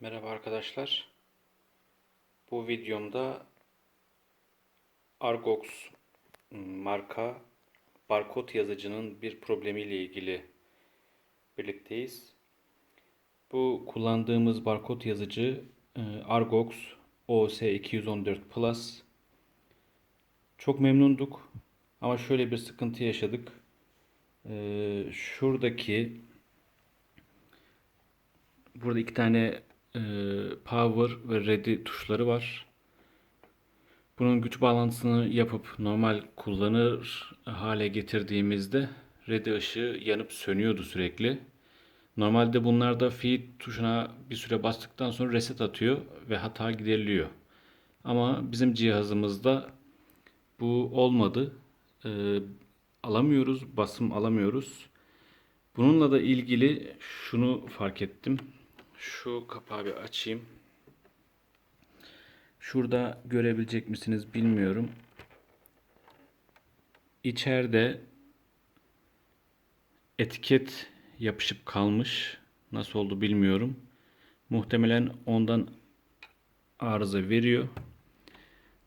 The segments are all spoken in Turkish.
Merhaba arkadaşlar. Bu videomda Argox marka barkod yazıcının bir problemiyle ilgili birlikteyiz. Bu kullandığımız barkod yazıcı e, Argox OS214 Plus. Çok memnunduk ama şöyle bir sıkıntı yaşadık. E, Şuradaki Burada iki tane e, power ve ready tuşları var. Bunun güç bağlantısını yapıp normal kullanır hale getirdiğimizde ready ışığı yanıp sönüyordu sürekli. Normalde bunlarda feed tuşuna bir süre bastıktan sonra reset atıyor ve hata gideriliyor. Ama bizim cihazımızda bu olmadı. E, alamıyoruz, basım alamıyoruz. Bununla da ilgili şunu fark ettim. Şu kapağı bir açayım. Şurada görebilecek misiniz bilmiyorum. İçeride etiket yapışıp kalmış. Nasıl oldu bilmiyorum. Muhtemelen ondan arıza veriyor.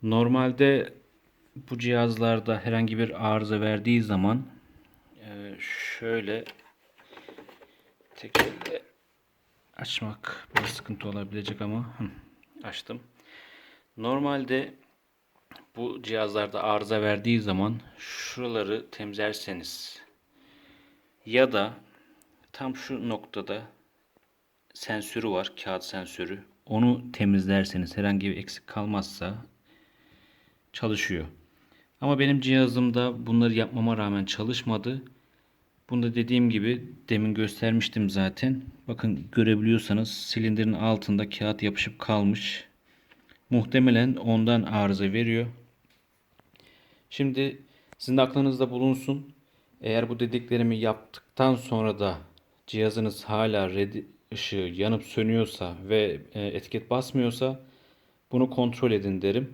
Normalde bu cihazlarda herhangi bir arıza verdiği zaman e, şöyle tek elle açmak biraz sıkıntı olabilecek ama açtım. Normalde bu cihazlarda arıza verdiği zaman şuraları temizlerseniz ya da tam şu noktada sensörü var, kağıt sensörü. Onu temizlerseniz herhangi bir eksik kalmazsa çalışıyor. Ama benim cihazımda bunları yapmama rağmen çalışmadı. Bunda dediğim gibi demin göstermiştim zaten. Bakın görebiliyorsanız silindirin altında kağıt yapışıp kalmış. Muhtemelen ondan arıza veriyor. Şimdi sizin aklınızda bulunsun. Eğer bu dediklerimi yaptıktan sonra da cihazınız hala red ışığı yanıp sönüyorsa ve e, etiket basmıyorsa bunu kontrol edin derim.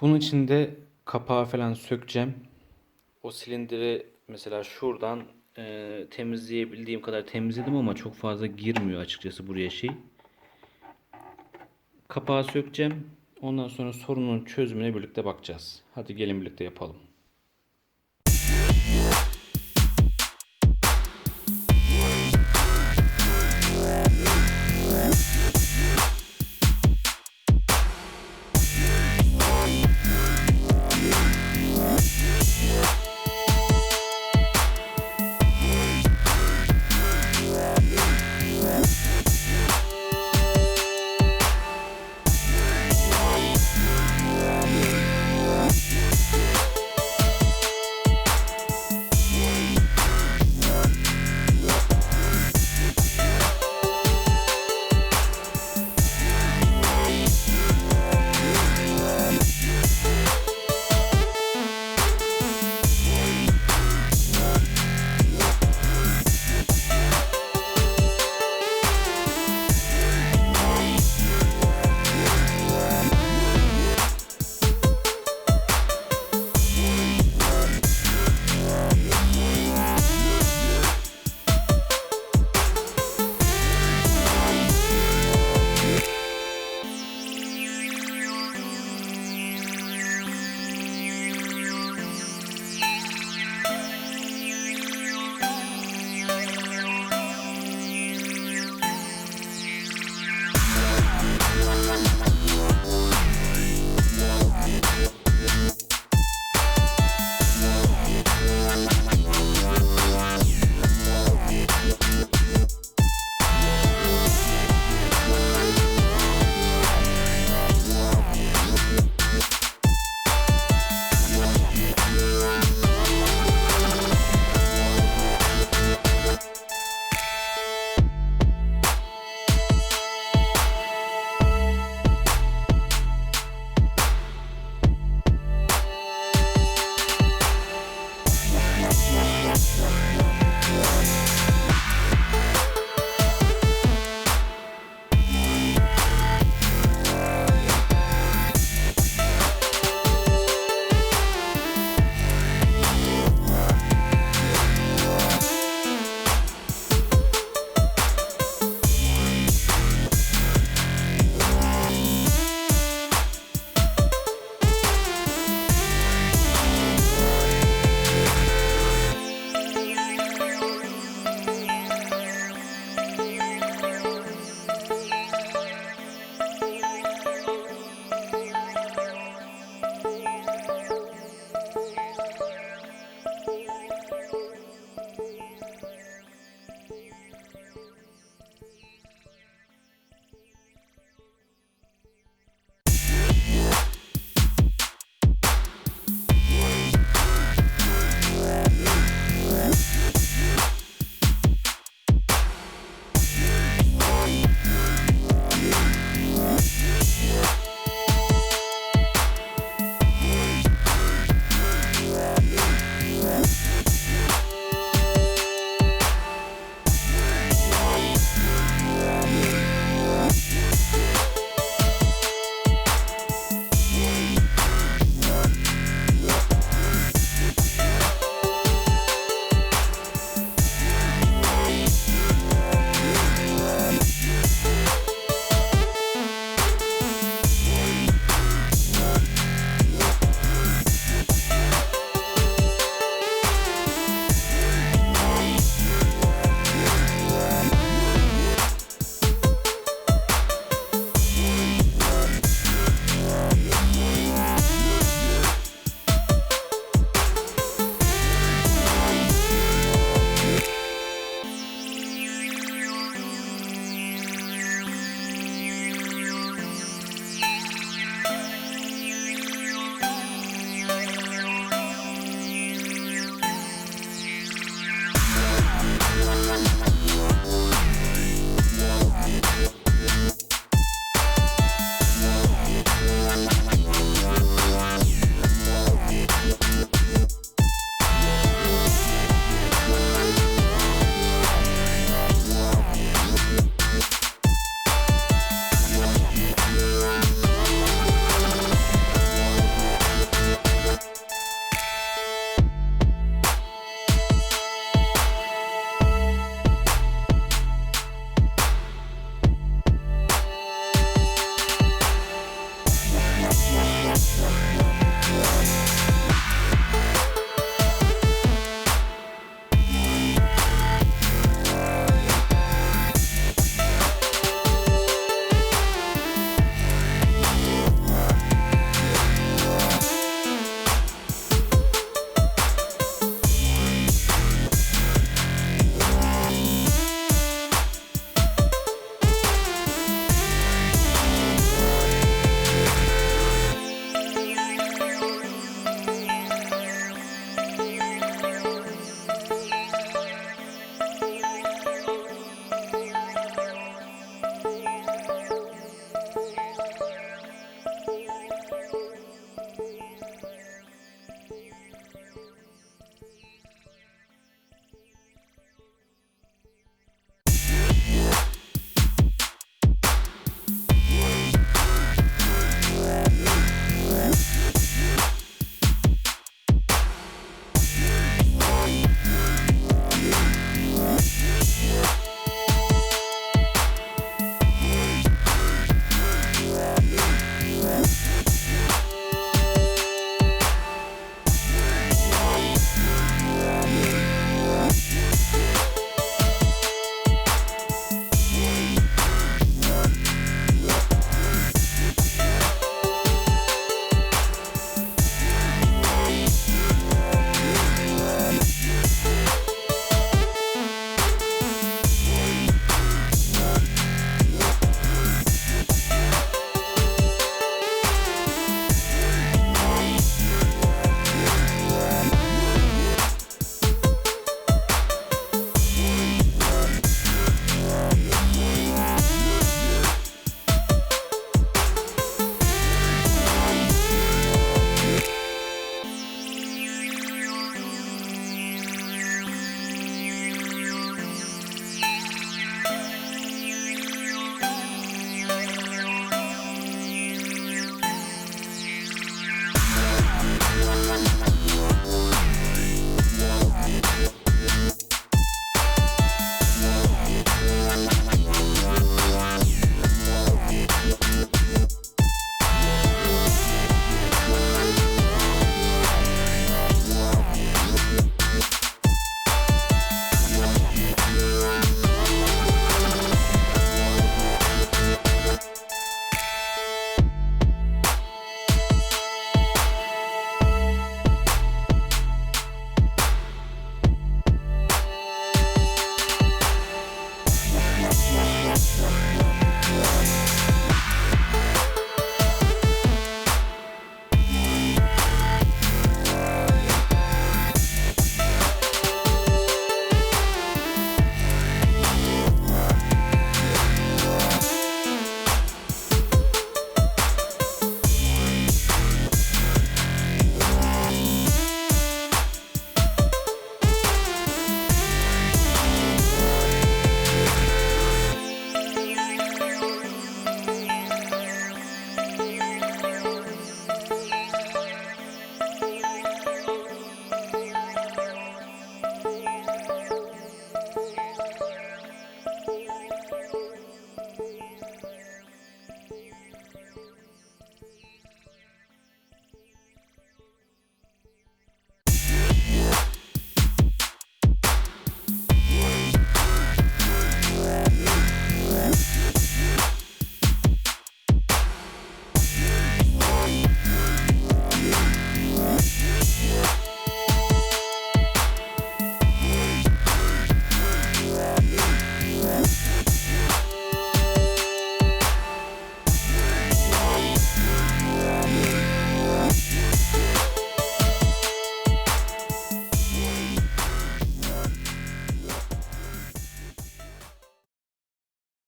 Bunun için de kapağı falan sökeceğim. O silindiri mesela şuradan e, temizleyebildiğim kadar temizledim ama çok fazla girmiyor açıkçası buraya şey. Kapağı sökeceğim. Ondan sonra sorunun çözümüne birlikte bakacağız. Hadi gelin birlikte yapalım.